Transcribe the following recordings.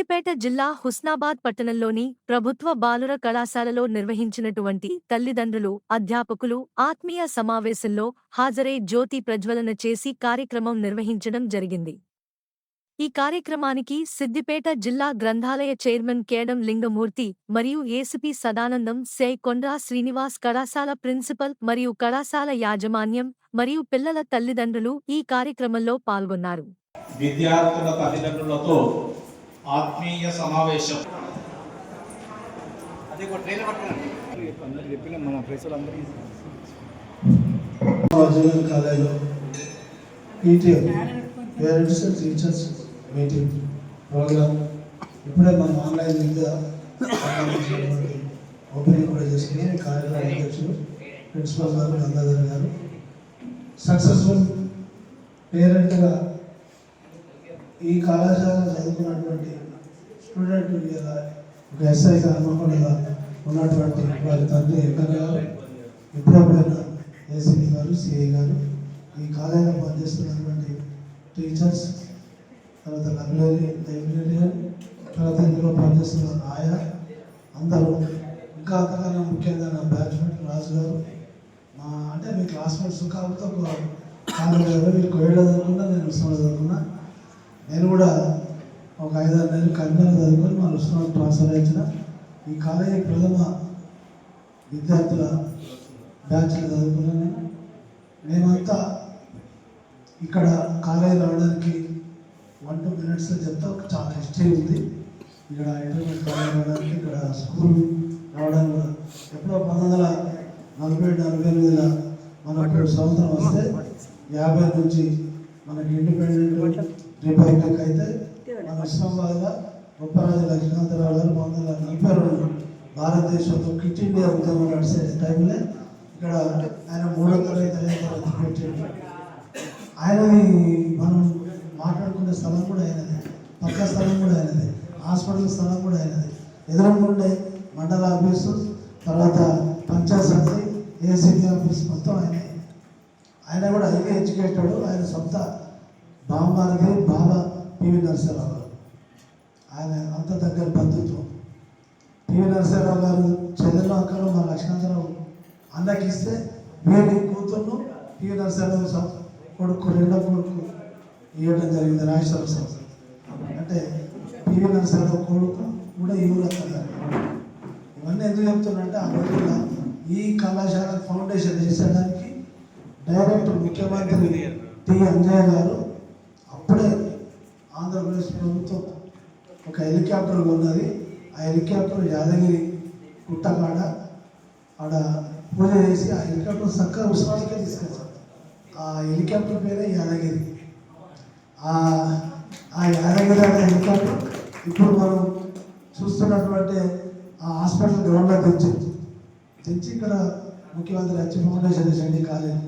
సిద్దిపేట జిల్లా హుస్నాబాద్ పట్టణంలోని ప్రభుత్వ బాలుర కళాశాలలో నిర్వహించినటువంటి తల్లిదండ్రులు అధ్యాపకులు ఆత్మీయ సమావేశంలో హాజరై జ్యోతి ప్రజ్వలన చేసి కార్యక్రమం నిర్వహించడం జరిగింది. ఈ కార్యక్రమానికి సిద్దిపేట జిల్లా గ్రంథాలయ చైర్మన్ కేడం లింగమూర్తి మరియు ఏసుపి సదానందం సై. కొండ్రా శ్రీనివాస్ కళాశాల ప్రిన్సిపల్ మరియు కళాశాల యాజమాన్యం మరియు పిల్లల తల్లిదండ్రులు ఈ కార్యక్రమంలో పాల్గొన్నారు. విద్యార్థుల తల్లిదండ్రులతో ఆత్మీయ సమావేశం. అందరికి చెప్పిన మన ప్రెసలు అందరికీ జూనియర్ కాలేజ్లో PTM parents teachers meeting program. ఇప్పుడే మనం ఆన్లైన్ మీద ఓపెనింగ్ కూడా చేసుకుని కార్యక్రమ అధ్యక్షులు ప్రిన్సిపల్ గారు గంగాధర్ గారు సక్సెస్ఫుల్ పేరెంట్గా ఈ కళాశాల చదువుకున్నటువంటి స్టూడెంట్ ఇలా ఒక ఎస్ఐ హనుమకొండగా ఉన్నటువంటి వారి తండ్రి ఎక్కడ గారు ఇప్పుడప్పుడైనా ఏసీపీ గారు సిఐ గారు ఈ కాలేజీలో పనిచేస్తున్నటువంటి టీచర్స్ తర్వాత లైబ్రరీ లైబ్రరీయన్ తర్వాత ఇందులో పనిచేస్తున్న ఆయా అందరూ ఇంకా అంతకన్నా ముఖ్యంగా నా బ్యాచ్మెంట్ రాజు గారు మా అంటే మీ క్లాస్మేట్స్ కాబట్టి ఒక కాలేజ్ కదా. మీరు చదువుకున్నా నేను ఉస్మాన్ చదువుకున్నా నేను కూడా ఒక ఐదారు నెలలు కన్వీనర్ చదువుకొని మా ఉస్మాన్ ట్రాన్స్ఫర్ అయించిన ఈ కాలేజీ ప్రథమ విద్యార్థుల బ్యాచ్లు చదువుకున్నాను. నేను మేమంతా ఇక్కడ కాలేజీ రావడానికి వన్ టూ మినిట్స్లో చెప్తా ఒక చాలా హిస్టరీ ఉంది. ఇక్కడ హైదరాబాద్ కాలేజ్ రావడానికి ఇక్కడ స్కూల్ రావడానికి కూడా ఎప్పుడో పంతొమ్మిది వందల నలభై నలభై ఎనిమిదిలో మనకు సంవత్సరం వస్తే యాభై నుంచి మనకి ఇండిపెండెంట్ రిపబ్లిక్ అయితే మన ఇస్లామాబాద్లో గొప్పరాజు లక్ష్మీకాంతరావు గారు పంతొమ్మిది వందల నలభై రెండు భారతదేశంలో క్విట్ ఇండియా ఉద్యమం నడిచే టైంలో ఇక్కడ ఆయన మూడో తరగతి ఐదో ఆయనది మనం మాట్లాడుకునే స్థలం కూడా ఆయనది పక్క స్థలం కూడా ఆయనది హాస్పిటల్ స్థలం కూడా ఆయనది ఎదురుకుండే మండల ఆఫీసు తర్వాత పంచాయత్ సమితి ఏసీబీ ఆఫీస్ మొత్తం ఆయనే ఆయన కూడా హైలీ ఎడ్యుకేటెడ్ ఆయన సొంత బామ్మారిది బాబా పివి నరసింహరావు గారు ఆయన అంత దగ్గర బంధుత్వం పివి నరసింహరావు గారు చెల్లెలు అక్కలు మా లక్ష్మణరావు అన్నకి ఇస్తే నేను కూతుర్ను పివి నరసింహరావు కొడుకు రెండో కొడుకు ఇవ్వడం జరిగింది రాజేశ్వర స్వామి అంటే పివి నరసింహరావు కొడుకు కూడా ఈ ఊరు ఇవన్నీ ఎందుకు చెప్తున్నంటే ఆ రోజుల్లో ఈ కళాశాల ఫౌండేషన్ చేసేదానికి డైరెక్టర్ ముఖ్యమంత్రి టి. అంజయ్య గారు అప్పుడే ఆంధ్రప్రదేశ్ ప్రభుత్వం ఒక హెలికాప్టర్ ఉన్నది ఆ హెలికాప్టర్ యాదగిరి కుట్టకాడ ఆడ పూజ చేసి ఆ హెలికాప్టర్ చక్కగా ఉస్మానికే తీసుకెళ్తారు ఆ హెలికాప్టర్ పేరే యాదగిరి. ఆ యాదగిరి అనే హెలికాప్టర్ ఇప్పుడు మనం చూస్తున్నటువంటి ఆ హాస్పిటల్ గ్రౌండ్లో తెచ్చింది తెచ్చి ఇక్కడ ముఖ్యమంత్రి హెచ్ ఫౌండేషన్ చేసండి కాలేజ్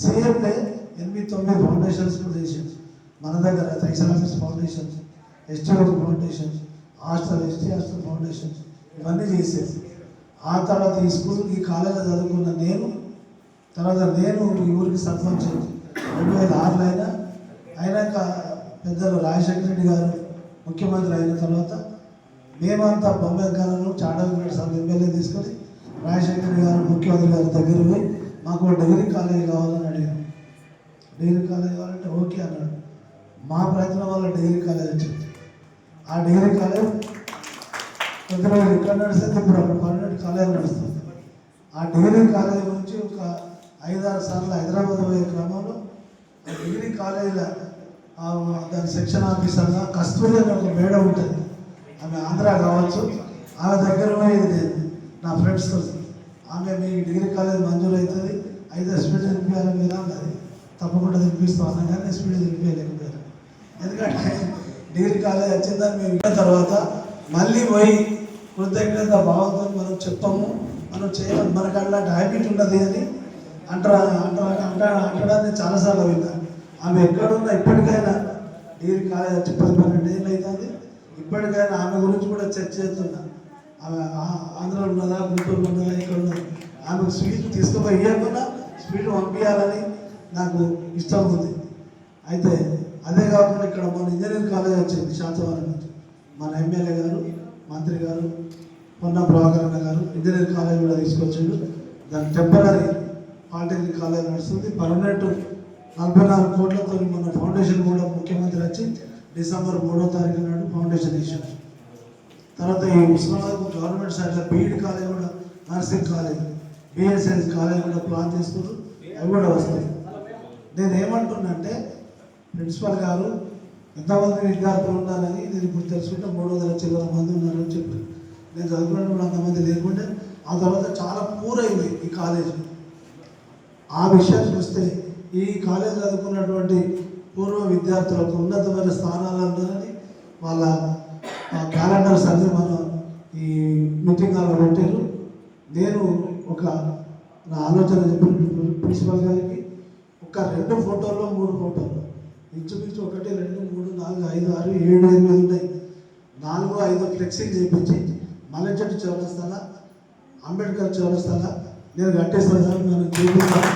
సీఎండే ఎనిమిది తొమ్మిది ఫౌండేషన్స్ కూడా చేసింది. మన దగ్గర తైసల్ office foundations ST foundations hostel ST hostel foundations ఇవన్నీ చేసేది. ఆ తర్వాత ఈ స్కూల్ ఈ కాలేజీలో చదువుకున్న నేను తర్వాత నేను ఈ ఊరికి సర్పంచ్ రెండు వేల ఆరులో అయినా అయినాక పెద్దలు రాజశేఖర రెడ్డి గారు ముఖ్యమంత్రి అయిన తర్వాత మేమంతా బొమ్మాయి గారు చాడవీర సార్ ఎమ్మెల్యే తీసుకొని రాజశేఖర రెడ్డి గారు ముఖ్యమంత్రి గారి దగ్గర పోయి మాకు డిగ్రీ కాలేజ్ కావాలని అడిగాను డిగ్రీ కాలేజ్ కావాలంటే ఓకే అన్నాడు. మా ప్రయత్నం వల్ల డిగ్రీ కాలేజ్ వచ్చింది. ఆ డిగ్రీ కాలేజ్ కొద్ది రోజులు ఇక్కడ నడిస్తే ఇప్పుడు అక్కడ కాలేజ్ నడుస్తుంది ఆ డిగ్రీ కాలేజ్ నుంచి ఒక ఐదారు సార్లు హైదరాబాద్ పోయే క్రమంలో ఆ డిగ్రీ కాలేజీల దాని సెక్షన్ ఆఫీసర్గా కస్తూరి అని ఒక మేడం ఉంటుంది. ఆమె ఆంధ్ర కావచ్చు. ఆమె దగ్గర పోయేది నా ఫ్రెండ్స్తో ఆమె మీ డిగ్రీ కాలేజ్ మంజూరు అవుతుంది. అయితే స్పీడ్ తినిపించాలి మీద అన్నది. తప్పకుండా తినిపిస్తాం అనగానే స్పీడ్ తినిపించలేకపోయారు ఎందుకంటే డిగ్రీ కాలేజ్ వచ్చిందని మేము విన్న తర్వాత మళ్ళీ పోయి కృతజ్ఞత భావంతో మనం చెప్పాము మనం చేయడం మనకు అట్లాంటి హ్యాబిట్ ఉన్నది అని అంటారా అంటారా అంటా అంటడాన్ని చాలాసార్లు విన్నా ఆమె ఎక్కడున్నా ఇప్పటికైనా? డిగ్రీ కాలేజ్ వచ్చి పది పన్నెండు ఏళ్ళు అవుతుంది. ఇప్పటికైనా ఆమె గురించి కూడా చర్చ చేస్తున్నా. ఆమె ఆంధ్రలో ఉన్నదా గుంటూరు ఉన్నదా ఇక్కడ ఉన్నదా? ఆమె స్వీట్ తీసుకుపోయి ఇవ్వకుండా స్వీట్ పంపించాలని నాకు ఇష్టం ఉంది. అయితే అదే కాకుండా ఇక్కడ మన ఇంజనీరింగ్ కాలేజ్ వచ్చింది శాతవారం నుంచి. మన ఎమ్మెల్యే గారు మంత్రి గారు పొన్న ప్రభాకరణ గారు ఇంజనీరింగ్ కాలేజ్ కూడా తీసుకొచ్చిండు దాని టెంపరీ పాలిటెక్నిక్ కాలేజ్ నడుస్తుంది. పర్మనెంట్ నలభై నాలుగు కోట్లతో మన ఫౌండేషన్ కూడా ముఖ్యమంత్రి వచ్చి డిసెంబర్ మూడో తారీఖు నాడు ఫౌండేషన్ తీశాడు తర్వాత ఈ ఉస్మానాబాద్ గవర్నమెంట్ సైడ్లో బీఈడి కాలేజ్ కూడా నర్సింగ్ కాలేజ్ బిఎస్ఎస్ కాలేజ్ కూడా ప్లాన్ చేస్తున్నారు. అవి కూడా వస్తాయి. నేను ఏమంటున్నంటే ప్రిన్సిపల్ గారు ఎంతమంది విద్యార్థులు ఉన్నారని నేను ఇప్పుడు తెలుసుకుంటే మూడు వందల చిల్లర మంది ఉన్నారని చెప్పి నేను చదువుకున్నప్పుడు అంతమంది లేకుంటే ఆ తర్వాత చాలా పూర్ అయింది ఈ కాలేజ్. ఆ విషయం చూస్తే ఈ కాలేజ్ చదువుకున్నటువంటి పూర్వ విద్యార్థులకు ఉన్నతమైన స్థానాలు ఉన్నారని వాళ్ళ క్యాలెండర్స్ అన్ని మనం ఈ మీటింగ్ హాల్లో పెట్టారు. నేను ఒక నా ఆలోచన చెప్పిన ప్రిన్సిపల్ గారికి ఒక రెండు ఫోటోల్లో మూడు ఫోటోలు. ఇంచుమించు ఒకటి రెండు మూడు నాలుగు ఐదు ఆరు ఏడు ఎనిమిది ఉన్నాయి నాలుగు ఐదు ఫ్లెక్సింగ్ చేయించి మల్లెచెట్టు చౌరస్తాలా అంబేద్కర్ చౌరస్తాలా నేను కట్టేస్తాను సార్ నేను చూపిస్తాను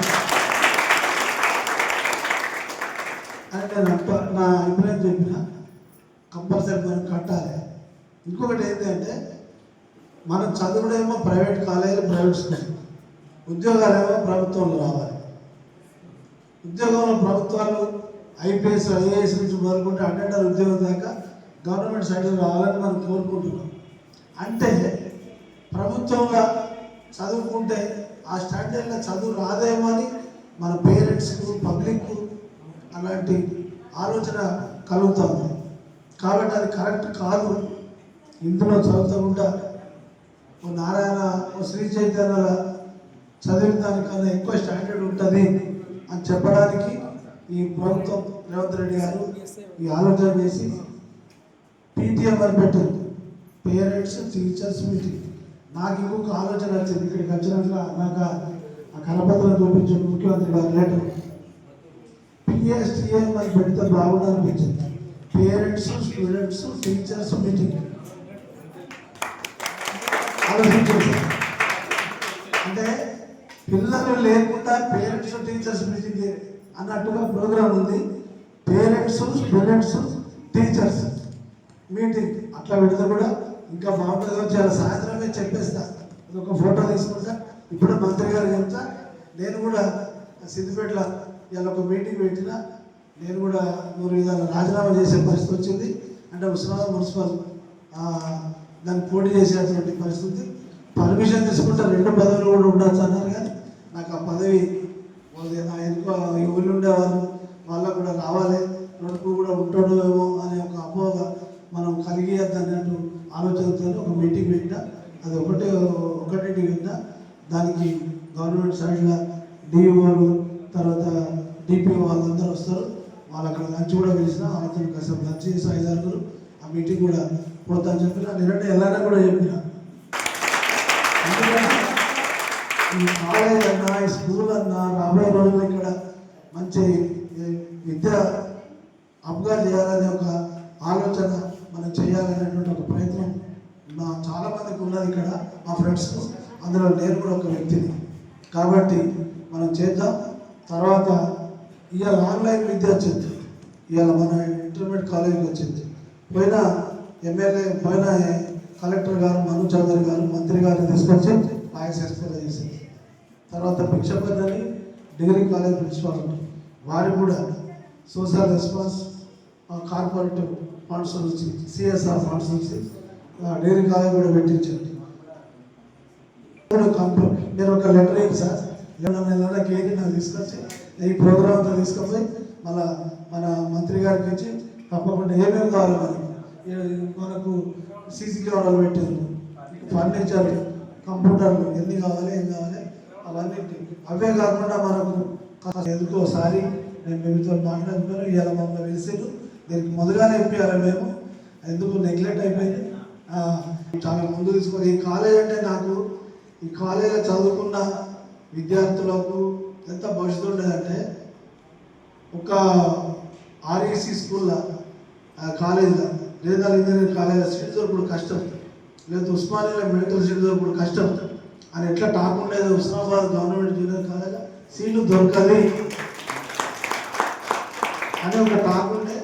అని నేను అంట నా అభిప్రాయం చెప్పిన. కంపల్సరీ మనం కట్టాలి. ఇంకొకటి ఏంటంటే మనం చదువుడేమో ప్రైవేట్ కాలేజీలు ప్రైవేట్ స్కూల్ ఉద్యోగాలేమో ప్రభుత్వంలో రావాలి. ఉద్యోగంలో ప్రభుత్వాలు ఐపీఎస్ ఐఏఎస్ నుంచి మొదలుకుంటే అటెండర్ ఉద్యోగం దాకా గవర్నమెంట్ సైడ్లో రావాలని మనం కోరుకుంటున్నాం. అంటే ప్రభుత్వంగా చదువుకుంటే ఆ స్టాండర్డ్లో చదువు రాదేమో అని మన పేరెంట్స్కు పబ్లిక్కు అలాంటి ఆలోచన కలుగుతుంది కాబట్టి అది కరెక్ట్ కాదు. ఇందులో చదువుతూ ఓ నారాయణ ఓ శ్రీ చైతన్య చదివిన దానికన్నా ఎక్కువ స్టాండర్డ్ ఉంటుంది అని చెప్పడానికి ఈ ప్రభుత్వం రేవంత్ రెడ్డి గారు ఈ ఆలోచన చేసి పీటీఎం అని పెట్టింది పేరెంట్స్ టీచర్స్ మీటింగ్. నాకు ఇంకొక ఆలోచన వచ్చింది. ఇక్కడికి వచ్చినాక నాకు ఆ- ఆ కరపత్రం చూపించిన ముఖ్యమంత్రి గారు లేటర్ పిఎస్టిఎం అని పెడితే బాగుండు అనిపించింది. Parents students teachers meeting. ఆలోచించేసి అంటే పిల్లలు లేకుండా పేరెంట్స్ టీచర్స్ మీటింగ్ అన్నట్టుగా ప్రోగ్రామ్ ఉంది. పేరెంట్స్ స్టూడెంట్స్ టీచర్స్ మీటింగ్ అట్లా పెడితే కూడా ఇంకా బాగుంటుంది. చాలా సాయంత్రమే చెప్పేస్తా. ఒక ఫోటో తీసుకుంటా. ఇప్పుడు మంత్రి గారు చెప్తా. నేను కూడా సిద్దిపేటలో ఇలా ఒక మీటింగ్ పెట్టిన. నేను కూడా మూడు విధాలు రాజీనామా చేసే పరిస్థితి వచ్చింది. అంటే ఉస్మానాబాద్ మున్సిపల్ దాన్ని పోటీ చేసేటువంటి పరిస్థితి. పర్మిషన్ తీసుకుంటే రెండు పదవులు కూడా ఉండొచ్చు అన్నారు కానీ నాకు ఆ పదవి వాళ్ళు నా ఎందుకో ఈ ఊళ్ళో ఉండేవారు? వాళ్ళకు కూడా రావాలి. నడుపు కూడా ఉంటాడు ఏమో అనే ఒక అపోహ మనం కలిగియద్దు అన్నట్టు ఆలోచనతో ఒక మీటింగ్ పెట్ట అది ఒకటే ఒకటి కింద దానికి గవర్నమెంట్ సైడ్లో డిఓలు తర్వాత డిపిఓ వాళ్ళందరూ వస్తారు. వాళ్ళు అక్కడ లంచ్ కూడా పిలిచిన వాళ్ళతో కాసేపు లంచ్ చేసి ఐదు ఆ మీటింగ్ కూడా పోతా అని చెప్పిన నిన్నటి వెళ్ళాలని కూడా చెప్పిన ఎందుకంటే ఈ కాలేజ్ అన్నా ఈ స్కూల్ అన్నా రాబోయే రోజుల్లో ఇక్కడ మంచి విద్య అప్గా చేయాలనే ఒక ఆలోచన మనం చేయాలనేటువంటి ఒక ప్రయత్నం మా చాలా మందికి ఉన్నది ఇక్కడ మా ఫ్రెండ్స్ అందులో నేను కూడా ఒక వ్యక్తిని కాబట్టి మనం చేద్దాం. తర్వాత ఇవాళ ఆన్లైన్ విద్య వచ్చింది. ఇవాళ మన ఇంటర్మీడియట్ కాలేజీకి వచ్చింది. పోయిన ఎమ్మెల్యే పోయిన కలెక్టర్ గారు మను చౌదరి గారు మంత్రి గారు తీసుకొచ్చి ఐఎస్ఎస్పీలో చేసింది తర్వాత భిక్షపతి అని డిగ్రీ కాలేజ్ ప్రిన్సిపాల్ వారు వారికి కూడా సోషల్ రెస్పాన్స్ కార్పొరేటివ్ ఫండ్స్ నుంచి సిఎస్ఆర్ ఫండ్స్ నుంచి డిగ్రీ కాలేజ్ కూడా పెట్టించారు. ఇప్పుడు కంపెనీ నేను ఒక లెటర్ ఏం సార్. ఏమన్నా నెలలకి ఏది నాకు తీసుకొచ్చి ఈ ప్రోగ్రామ్ అంతా తీసుకొని మళ్ళా మన మంత్రి గారికి ఇచ్చి తప్పకుండా ఏమేమి కావాలి మనకి మనకు సీసీ కెమెరాలు పెట్టారు ఫర్నిచర్ కంప్యూటర్లు ఎన్ని కావాలి ఏం కావాలి? అవన్నీ అవే కాకుండా మనకు ఎందుకోసారి నేను మీతో మాట్లాడుతున్నాను ఇవాళ మమ్మల్ని పిలిచారు దీనికి మొదలుగానే చెప్పారు మేము? ఎందుకు నెగ్లెక్ట్ అయిపోయింది? చాలా ముందు తీసుకొని ఈ కాలేజ్ అంటే నాకు ఈ కాలేజీలో చదువుకున్న విద్యార్థులకు ఎంత భవిష్యత్తు ఉండేదంటే ఒక ఆర్ఈసీ స్కూల్లో కాలేజీలో లేదా ఇంజనీరింగ్ కాలేజీలో సీట్ దొరకడం కష్టం. లేదా ఉస్మానియాలో మెడికల్ సీట్ దొరకడం కష్టం. అని ఎట్లా టాప్ ఉండేది? Husnabad government junior college? సీట్లు దొరకది అని ఒక టాక్ ఉండే.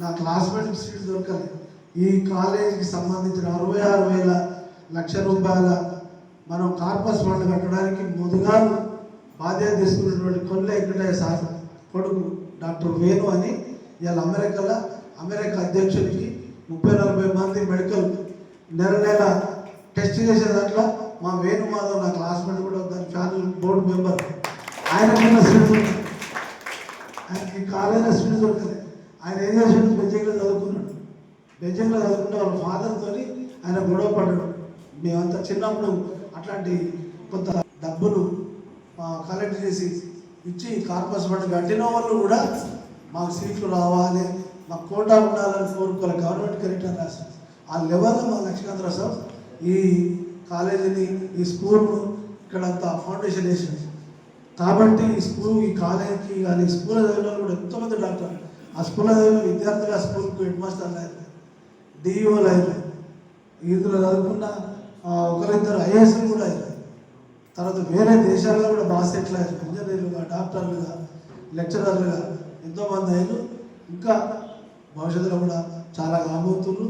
నా క్లాస్మేట్ సీట్ దొరకదు ఈ కాలేజీకి సంబంధించిన అరవై ఆరు వేల లక్ష రూపాయల మనం కార్పస్ ఫండ్ కట్టడానికి ముందుగా బాధ్యత తీసుకున్నటువంటి కొల్లె వెంకటయ్య సార్ కొడుకు డాక్టర్ వేణు అని ఇవాళ అమెరికాలో అమెరికా అధ్యక్షుడికి ముప్పై నలభై మంది మెడికల్ నెల నెల టెస్ట్ చేసే దాంట్లో మా వేణు మాధవ్ నా క్లాస్మేట్ కూడా దాని ఛానల్ బోర్డు మెంబర్ ఆయన మీద సీటు ఆయనకి కాలేజీలో సీటు దొరకదు. ఆయన ఏం చేసాడు బెంజింగ్లో చదువుకున్నాడు. బెంజింగ్లో చదువుకుంటే వాళ్ళ ఫాదర్తో ఆయన గొడవ పడ్డాడు. మేమంతా చిన్నప్పుడు అట్లాంటి కొంత డబ్బులు కలెక్ట్ చేసి ఇచ్చి కార్పస్ ఫండ్ కట్టిన వాళ్ళు కూడా మాకు సీట్లు రావాలి మాకు కోటా ఉండాలని కోరుకోవాలి. గవర్నమెంట్ కరెక్ట్ అని రాశారు ఆ లెవెల్లో మా లక్ష్మీకాంతరావు సార్ ఈ కాలేజీని ఈ స్కూల్ను ఇక్కడంతా ఫౌండేషన్ వేసింది. కాబట్టి ఈ స్కూల్ ఈ కాలేజీకి కానీ స్కూల్ చదివిన కూడా ఎంతోమంది డాక్టర్ ఆ స్కూల్ చదివిన విద్యార్థులు ఆ స్కూల్కి హెడ్ మాస్టర్ అయ్యారు డిఈఓలు అయ్యారు ఇందులో చదువుకున్న ఒకరిద్దరు ఐఏఎస్లు కూడా అయ్యారు తర్వాత వేరే దేశాల్లో కూడా బాగా సెటిల్ అయ్యారు. ఇంజనీర్లుగా డాక్టర్లుగా లెక్చరర్లుగా ఎంతోమంది అయ్యారు ఇంకా భవిష్యత్తులో కూడా చాలా కాబోతున్నారు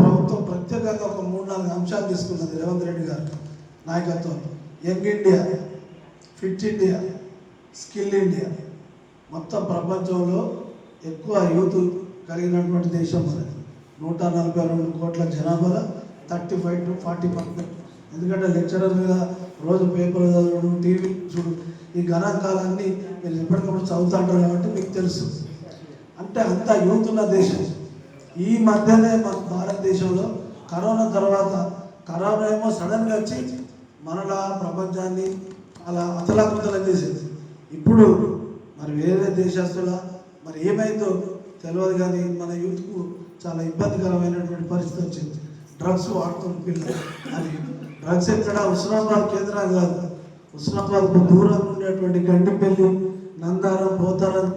ప్రభుత్వం ప్రత్యేకంగా ఒక మూడు నాలుగు అంశాలు తీసుకున్నది రేవంత్ రెడ్డి గారు నాయకత్వం. Young India fit India skill India. మొత్తం ప్రపంచంలో ఎక్కువ యూత్ కలిగినటువంటి దేశం మనది నూట నలభై రెండు కోట్ల జనాభాలో thirty five to forty percent. ఎందుకంటే లెక్చరర్ మీద రోజు పేపర్ చదవడం టీవీ చూడు ఈ గణాంకాలన్నీ మీరు ఎప్పటికప్పుడు చదువుతుంటారు కాబట్టి మీకు తెలుసు. అంటే అంత యూత్ ఉన్న దేశం. ఈ మధ్యనే మన భారతదేశంలో కరోనా తర్వాత కరోనా ఏమో సడన్గా వచ్చి మనలా ప్రపంచాన్ని అలా అతలాకుతలం చేసేది. ఇప్పుడు మరి వేరే దేశస్తుల మరి ఏమైందో తెలియదు కానీ మన యూత్కు చాలా ఇబ్బందికరమైనటువంటి పరిస్థితి వచ్చింది. డ్రగ్స్ వాడుతున్న పిల్లలు అది డ్రగ్స్ ఎక్కడ హుస్నాబాద్ కేంద్రాలు కాదు. హుస్నాబాద్కు దూరం ఉండేటువంటి గండిపల్లి నందారం పోతారం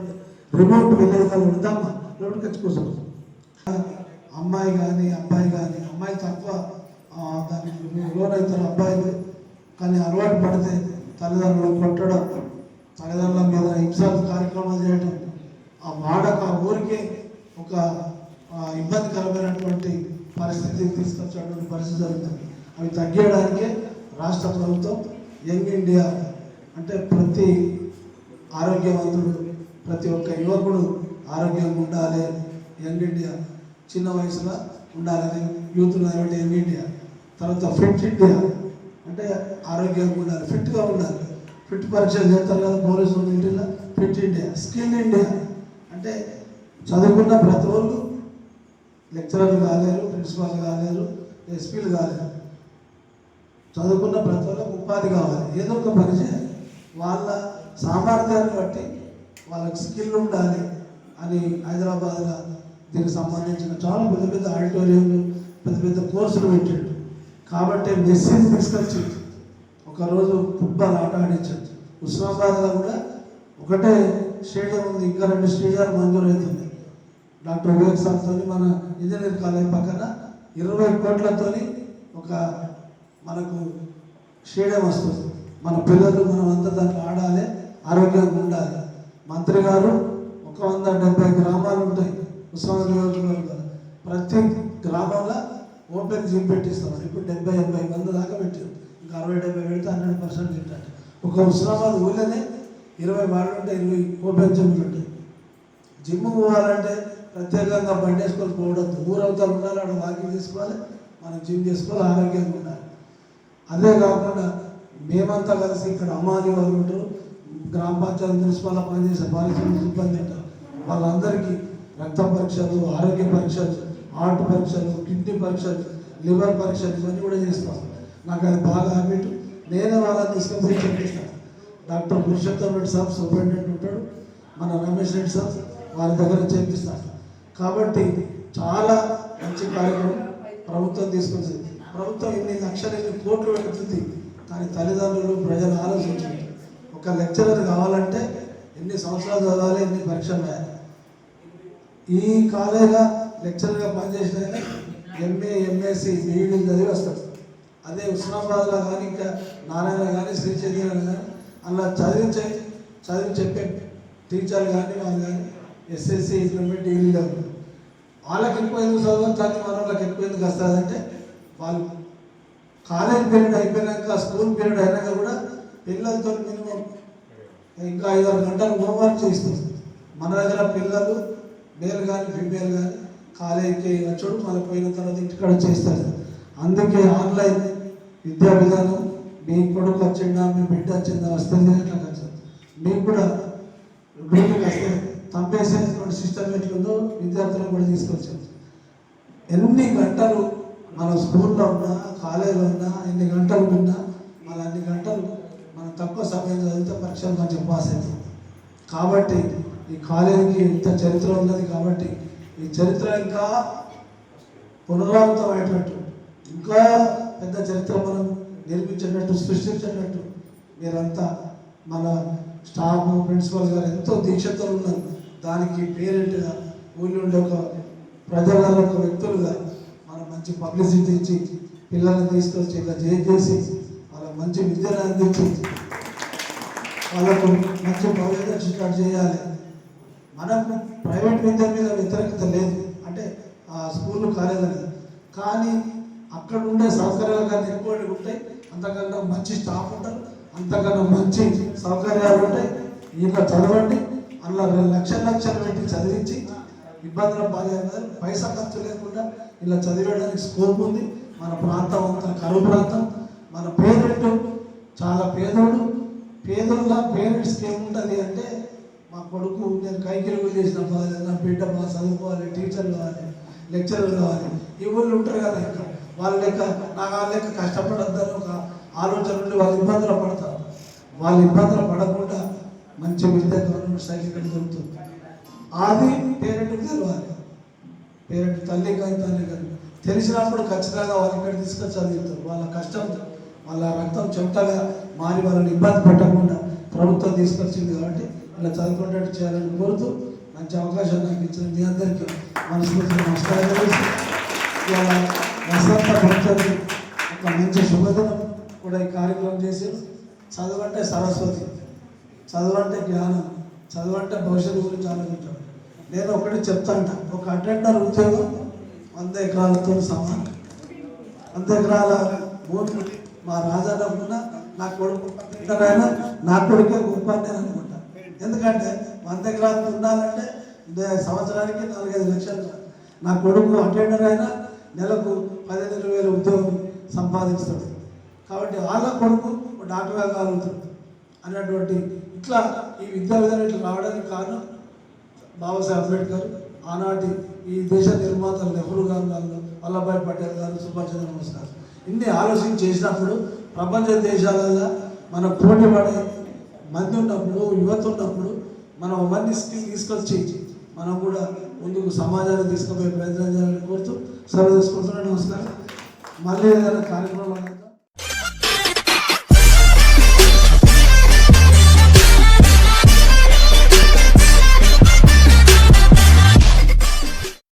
రిమోట్ విలేజ్ ఉందామా? లోపలికి వచ్చి అమ్మాయి కానీ అబ్బాయి కానీ అమ్మాయి తక్కువ ఆ, దానికి లోనవుతారు అబ్బాయిలు కానీ అలవాటు పడితే తల్లిదండ్రులు కొట్టడం తల్లిదండ్రుల మీద హింసాలు కార్యక్రమాలు చేయడం ఆ వాడక ఆ ఊరికే ఒక ఇబ్బందికరమైనటువంటి పరిస్థితికి తీసుకొచ్చేటువంటి పరిస్థితి జరుగుతుంది. అవి తగ్గేయడానికే రాష్ట్ర ప్రభుత్వం యంగ్ ఇండియా అంటే ప్రతి ఆరోగ్యవంతుడు ప్రతి ఒక్క యువకుడు ఆరోగ్యంగా ఉండాలి. యంగ్ ఇండియా చిన్న వయసులో ఉండాలని యూత్ కాబట్టి యంగ్ ఇండియా తర్వాత ఫిట్ ఇండియా అంటే ఆరోగ్యంగా ఉండాలి ఫిట్గా ఉండాలి. ఫిట్ పరీక్షలు చేస్తారు కదా పోలీసులు ఇంటిలో ఫిట్ ఇండియా స్కిల్ ఇండియా అంటే చదువుకున్న ప్రతి ఒళ్ళు లెక్చరర్లు కాలేరు ప్రిన్సిపాల్ కాలేరు ఎస్పీలు కాలేరు. చదువుకున్న ప్రతి ఒక్కరికి ఉపాధి కావాలి. ఏదో ఒక పని చేయాలి వాళ్ళ సామర్థ్యాన్ని బట్టి వాళ్ళకి స్కిల్ ఉండాలి అని హైదరాబాద్లో దీనికి సంబంధించిన చాలా పెద్ద పెద్ద ఆడిటోరియంలు పెద్ద పెద్ద కోర్సులు పెట్టాడు. కాబట్టి మెస్సీని తీసుకొచ్చి ఒకరోజు ఫుట్బాల్ ఆట ఆడించాడు. ఉస్మానాబాద్లో కూడా ఒకటే స్టేడియం ఉంది ఇంకా రెండు స్టేడియాలు మంజూరు అవుతుంది డాక్టర్ వివేక్ సార్తో మన ఇంజనీర్ కాలేజ్ పక్కన ఇరవై కోట్లతోని ఒక మనకు స్టేడియం వస్తుంది. మన పిల్లలు మనం అంతా దాంట్లో ఆడాలి ఆరోగ్యంగా ఉండాలి. మంత్రి గారు ఒక వంద డెబ్బై గ్రామాలు ఉంటాయి. ఉస్మాన్ నియోజకవర్గంలో ప్రతి గ్రామంలో ఓపెన్ జిమ్ పెట్టిస్తాం ఇప్పుడు డెబ్బై ఎనభై మంది దాకా పెట్టారు. ఇంకా అరవై డెబ్బై పెడితే హండ్రెడ్ పర్సెంట్ తింటారు ఒక హుస్నాబాద్ ఊళ్ళోనే ఇరవై వాళ్ళు ఉంటాయి ఇరవై ఓపెన్ జిమ్లు ఉంటాయి జిమ్ పోవాలంటే ప్రత్యేకంగా బండి వేసుకొని పోవద్దు ఊరవతలు ఉండాలి అక్కడ వాకింగ్ చేసుకోవాలి మనం జిమ్ చేసుకోవాలి ఆరోగ్యంగా ఉండాలి. అదే కాకుండా మేమంతా కలిసి ఇక్కడ అమ్మాని వాళ్ళు ఉంటారు గ్రామ పంచాయతీ మున్సిపల్ పనిచేసే పారిశ్రామిక సిబ్బంది ఉంటారు. వాళ్ళందరికీ రక్త పరీక్షలు ఆరోగ్య పరీక్షలు హార్ట్ పరీక్షలు కిడ్నీ పరీక్షలు లివర్ పరీక్షలు ఇవన్నీ కూడా చేస్తాం. నాకు అది బాగా హ్యాబిట్ నేనే వాళ్ళని తీసుకొని చెప్పిస్తాను doctor Purushottam Reddy sir superintendent ఉంటాడు. మన రమేష్ రెడ్డి సార్ వారి దగ్గర చేపిస్తాను కాబట్టి చాలా మంచి కార్యక్రమం ప్రభుత్వం తీసుకొచ్చింది. ప్రభుత్వం ఇన్ని లక్షలు ఇన్ని కోట్లు పెడుతుంది కానీ తల్లిదండ్రులు ప్రజలు ఆలోచించారు ఒక లెక్చరర్ కావాలంటే ఎన్ని సంవత్సరాలు చదవాలి ఎన్ని పరీక్షలు రాయాలి? ఈ కాలేజీలో లెక్చరర్గా పనిచేసిన ఎంఏ ఎంఎస్సి బీఈడీ చదివి వస్తాడు. అదే ఉస్మానాబాద్లో కానీ ఇంకా నారాయణ కానీ శ్రీ చైతన్య కానీ అలా చదివించే చదివి చెప్పే టీచర్లు కానీ వాళ్ళు కానీ ఎస్ఎస్సి ఇంటర్మీడియట్ డిగ్రీలో వాళ్ళకి ఎక్కువ ఎందుకు చదవచ్చాలి మన వాళ్ళకి ఎక్కువ ఎందుకు వస్తుంది అంటే వాళ్ళు కాలేజ్ పీరియడ్ అయిపోయినాక స్కూల్ పీరియడ్ అయినాక కూడా పిల్లలతో మినిమం ఇంకా ఐదారు గంటలు హోంవర్క్ చేస్తుంది మన దగ్గర పిల్లలు మేలు కానీ ఫీమేల్ కానీ కాలేజీకి వచ్చాడు మళ్ళీ పోయిన తర్వాత ఇంటికాడ చేస్తారు. అందుకే ఆన్లైన్ విద్యా విధానం మీ కొడుకు వచ్చిందా మీ బిడ్డ వచ్చిందా వస్తుంది అట్లా కాదు. మీకు కూడా డ్యూటీకి వస్తే తంపేసేటువంటి సిస్టమ్ ఉందో విద్యార్థులను కూడా తీసుకొచ్చారు. ఎన్ని గంటలు మన స్కూల్లో ఉన్నా కాలేజీలో ఉన్నా ఎన్ని గంటలు ఉన్నా మన అన్ని గంటలు మనం తక్కువ సమయం చదివితే పరీక్షలు మంచిగా పాస్ అవుతుంది కాబట్టి ఈ కాలేజీకి ఇంత చరిత్ర ఉన్నది కాబట్టి ఈ చరిత్ర ఇంకా పునరావృతం అయ్యేటట్టు ఇంకా పెద్ద చరిత్ర మనం నిర్మించేటట్టు సృష్టించేటట్టు మీరంతా మన స్టాఫ్ ప్రిన్సిపల్ గారు ఎంతో దీక్షతో ఉన్నారు దానికి పేరెంట్గా ఊళ్ళో ఉండే ఒక ప్రజల ఒక వ్యక్తులుగా మనం మంచి పబ్లిసిటీ ఇచ్చి పిల్లల్ని తీసుకొచ్చి ఇలా చేసి వాళ్ళకి మంచి విద్యను అందించి వాళ్ళకు మంచి భవిష్యత్తు స్టార్ట్ చేయాలి. మనకు ప్రైవేట్ విద్య మీద వ్యతిరేకత లేదు. అంటే ఆ స్కూల్ కాలేదని కానీ అక్కడ ఉండే సౌకర్యాలు కానీ ఎక్కువ ఉంటాయి. అంతకన్నా మంచి స్టాఫ్ ఉంటారు. అంతకన్నా మంచి సౌకర్యాలు ఉంటాయి. ఇలా చదవండి. అలా రెండు లక్షల లక్షలు పెట్టి చదివించి ఇబ్బందులు బాగా పైసా ఖర్చు లేకుండా ఇలా చదివేయడానికి స్కోప్ ఉంది. మన ప్రాంతం అంతా కరువు ప్రాంతం. మన పేరెంట్ చాలా పేదోడు. పేదోళ్ళ పేరెంట్స్కి ఏముంటుంది అంటే మా కొడుకు నేను కైకిలు చేసిన బాగా నా బిడ్డ బాగా చదువుకోవాలి టీచర్లు కావాలి లెక్చర్లు కావాలి. ఈ ఉంటారు కదా ఇంకా వాళ్ళ లెక్క నాకు ఆ లెక్క కష్టపడద్దని ఒక ఆలోచన ఉండి వాళ్ళు ఇబ్బందులు పడతారు. వాళ్ళు ఇబ్బందులు పడకుండా మంచి విద్య గవర్నమెంట్ సైకిల్ ఇక్కడ దొరుకుతుంది. అది పేరెంట్కి తెలవాలి. పేరెంట్ తల్లి కానీ తల్లి కానీ. తెలిసినప్పుడు ఖచ్చితంగా వాళ్ళు ఇక్కడ తీసుకొని చదివిస్తారు. వాళ్ళ కష్టం వాళ్ళ రక్తం చెమటగా మారి వాళ్ళని ఇబ్బంది పెట్టకుండా ప్రభుత్వం తీసుకొచ్చింది కాబట్టి ఇలా చదువుకుంటే చేయాలని కోరుతూ మంచి అవకాశం నాకు ఇచ్చిన మీ అందరికీ మనస్ఫూర్తి నమస్కారం ఇవాళ వసంత పంచమి ఒక మంచి శుభదినం కూడా ఈ కార్యక్రమం చేసి చదవంటే సరస్వతి చదవంటే జ్ఞానం చదవంటే భవిష్యత్తు గురించి ఆలోచించాం నేను ఒకటి చెప్తాంట ఒక అటెండర్ ఉద్యోగం వంద ఎకరాలతో సమానం. వంద ఎకరాల భూమి మా రాజాడమ్మున నా కొడుకు ఇతరైనా నా కొడుకే గొప్ప అని నేను ఎందుకంటే మన దగ్గర ఉండాలంటే సంవత్సరానికి నాలుగైదు లక్షలు నా కొడుకు అటెండర్ అయినా నెలకు పదిహేను వేల ఉద్యోగం సంపాదిస్తాడు. కాబట్టి వాళ్ళ కొడుకు డాక్టర్ కాగలుగుతాడు అన్నటువంటి ఇట్లా ఈ విద్యా విధానం ఇట్లా రావడానికి కారణం బాబాసాహెబ్ అంబేద్కర్. ఆనాటి ఈ దేశ నిర్మాతలు నెహ్రూ గారు గారు వల్లభాయ్ పటేల్ గారు సుభాష్ చంద్రబోస్ గారు. ఇన్ని ఆలోచన చేసినప్పుడు ప్రపంచ దేశాలలో మన పోటీ పడే మంది ఉన్నప్పుడు యువత ఉన్నప్పుడు మనం అవన్నీ స్కిల్ తీసుకొచ్చి మనం కూడా ముందుకు సమాజాన్ని తీసుకుపోయే ప్రయత్నం చేయాలని కోరుతూ సెలవు తీసుకుంటున్నాను. నమస్కారం. మళ్ళీ ఏదైనా కార్యక్రమాలు